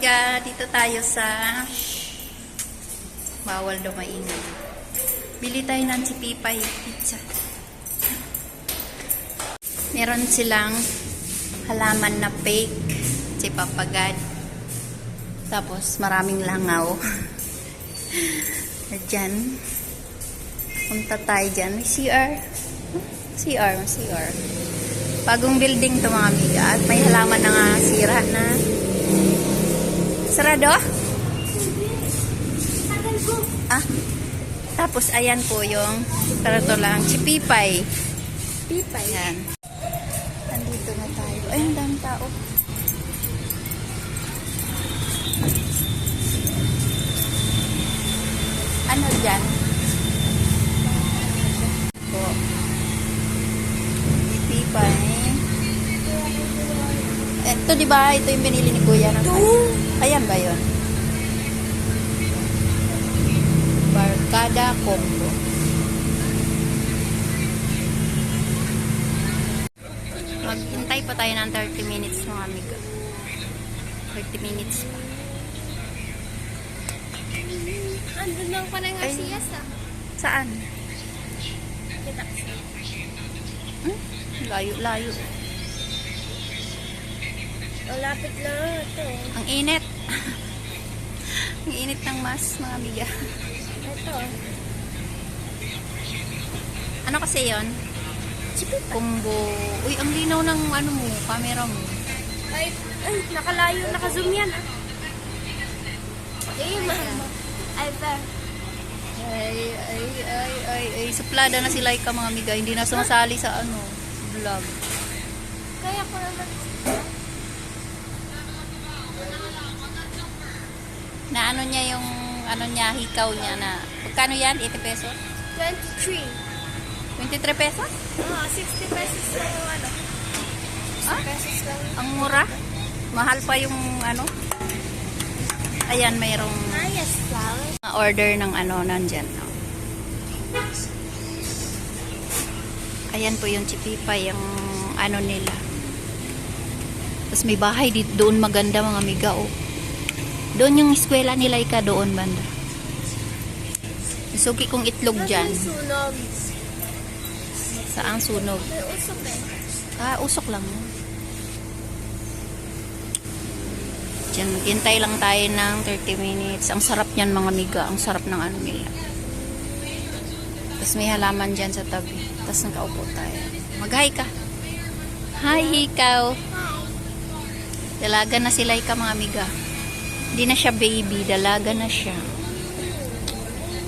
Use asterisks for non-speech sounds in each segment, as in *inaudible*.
amiga, dito tayo sa bawal daw. Bili tayo ng chipipay pizza. Meron silang halaman na fake, chipapagad. Tapos maraming langaw. *laughs* Diyan. Punta tayo dyan. May CR. CR, CR. Bagong building to mga amiga. At may halaman na nga sira na. Sarado? Ah. Tapos ayan po yung tarato lang. Chipipay. Pipay. Ayan. Nandito na tayo. Ay, ang dami tao. Ano dyan? Ito, di ba? Ito yung binili ni Kuya. ng-. Ayan ba yun? Barkada Combo. Maghintay pa tayo ng 30 minutes mga amiga. 30 minutes pa. Andun lang pa ng. Garcias ah. Saan? Kita. Hmm? Layo, layo. Malapit lang ito. Ang init. *laughs* Ang init ng mas, mga amiga. Ito. Ano kasi yon? Combo. Uy, ang linaw ng ano mo, camera mo. Ay, ay, nakalayo, naka-zoom yan ah. Eh, mahal. Ay, ver. Ay, ay, ay, ay, ay. Suplada na si Laika, mga amiga. Hindi na sumasali sa ano, vlog. Kaya ko naman. Na ano niya yung, ano niya, hikaw niya na, magkano yan? 80 pesos? 23. 23 pesos? Ah, 60 pesos lang yung ano. 60 Ah? pesos lang. Ang mura. Mahal pa yung ano. Ayan, mayroong Ah, yes, flowers. order ng ano nandyan. no. Ayan po yung chipipa, yung ano nila. Tapos may bahay dito, doon maganda mga amiga. Oh. Doon yung eskwela nila ika doon banda. Suki kong itlog dyan. May sunog. Eh. Ah, usok lang. Diyan, maghintay lang tayo ng 30 minutes. Ang sarap niyan mga miga. Ang sarap ng ano nila. Tapos may halaman dyan sa tabi. Tapos nakaupo tayo. Mag-hi ka. Hi, ikaw. Dalaga na sila ika mga miga. Hindi na siya baby. Dalaga na siya.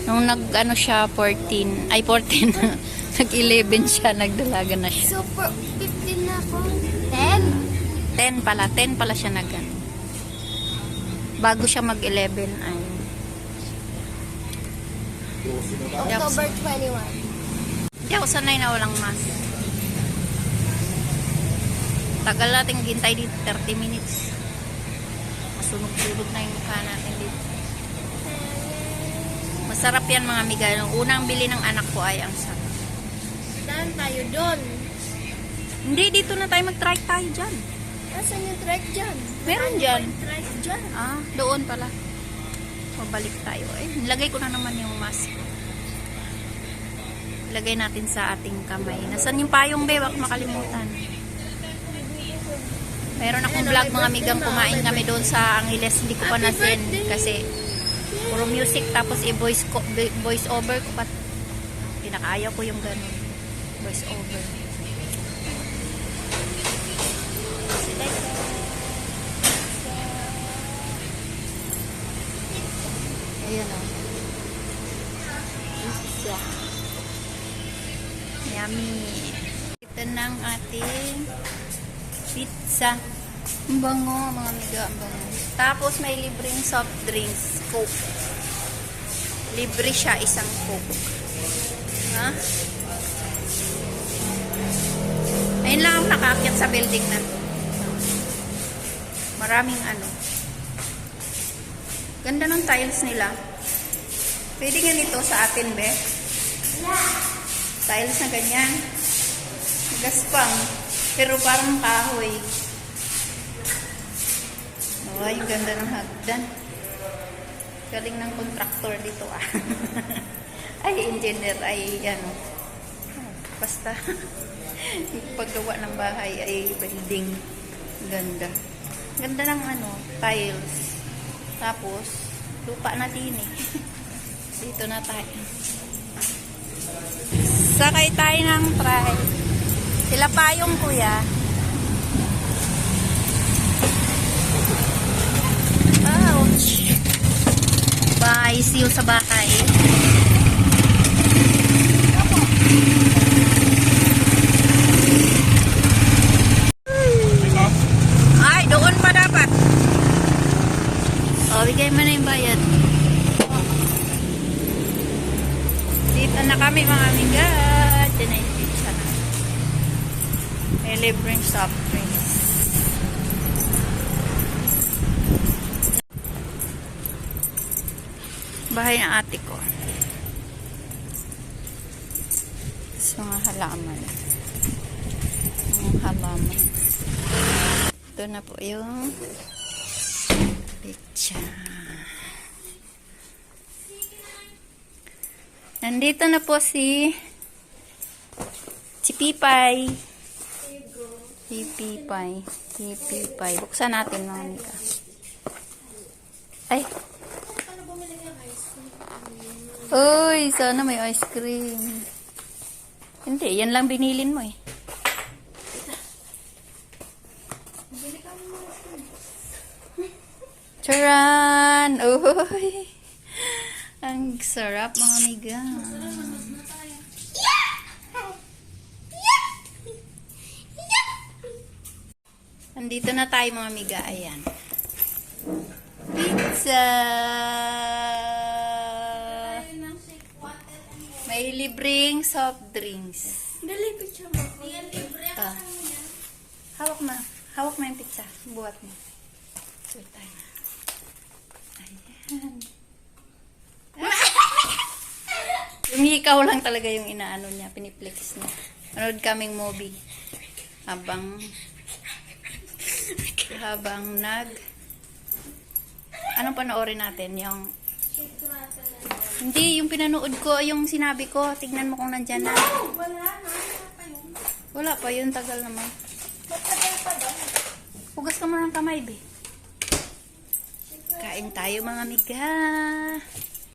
Nung nag, ano siya, 14. Ay, 14. *laughs* nag-11 siya. Nagdalaga na siya. Super 15 na ako. 10? 10 pala, 10 pala siya nag ano. Bago siya mag-11 ay October 21. Hindi ako sanay na walang mask. Tagal natin gintay dito, 30 minutes. Masunog-sunog na yung mukha natin dito. Masarap yan mga amiga. Nung unang bili ng anak ko ay ang sarap. Saan tayo doon? Hindi, dito na tayo mag-try tayo dyan. Nasaan yung trek dyan? Meron dyan. Dyan. Ah, doon pala. Pabalik tayo. Eh, nilagay ko na naman yung mask. Ilagay natin sa ating kamay. Nasaan yung payong be? Wag makalimutan. Meron akong vlog mga amigang kumain kami doon sa Angeles. Hindi ko pa na-send kasi puro music tapos i-voice ko, voice over ko pa. Pinakaayaw ko yung ganun. Voice over. Ayan o. Pizza. Yummy. Ito ang ating pizza. Ang bango, mga amiga. Ang bango. Tapos may libreng soft drinks. Coke. Libre siya isang Coke. Ha? Ayun lang ang nakaakyat sa building na to. Maraming ano. Ganda ng tiles nila. Pwede ganito sa atin, be? Tiles na ganyan. Gaspang. Pero parang kahoy. Ay, ang ganda ng hagdan. Galing ng contractor dito ah. *laughs* ay, engineer ay ano. Basta *laughs* paggawa ng bahay ay building. Ganda. Ganda ng ano, tiles. Tapos, lupa na din eh. *laughs* Dito na tayo. Sakay tayo ng try. Sila pa yung kuya. Ouch! Bye. See you sa bahay. Ay, doon pa dapat. O, bigay mo na. Dito na kami mga amiga. Na. May libreng soft drinks. Bahay ng ate ko. Sa mga halaman. Mga halaman. Ito na po yung pizza. Nandito na po si si Pipay. Si Pipay. Si Pipay. Buksan natin mga nika. Ay. Uy, sana may ice cream. Hindi, yan lang binilin mo eh. Charan! Uy! Ang sarap mga amiga. Nandito na tayo mga amiga. Ayan. Pizza! May libreng soft drinks. Dali, picture mo. Ah. Hawak na. Hawak na yung pizza. Buhat mo. Sure tayo. Ayan. *laughs* yung hikaw lang talaga yung inaano niya, piniplex niya. Manood kaming movie. Habang habang nag anong panoorin natin? Yung hindi, yung pinanood ko, yung sinabi ko, tignan mo kung nandyan na. Wala pa yun. Wala pa, yun tagal naman. Hugas ka muna ng kamay, be. Kain tayo mga miga.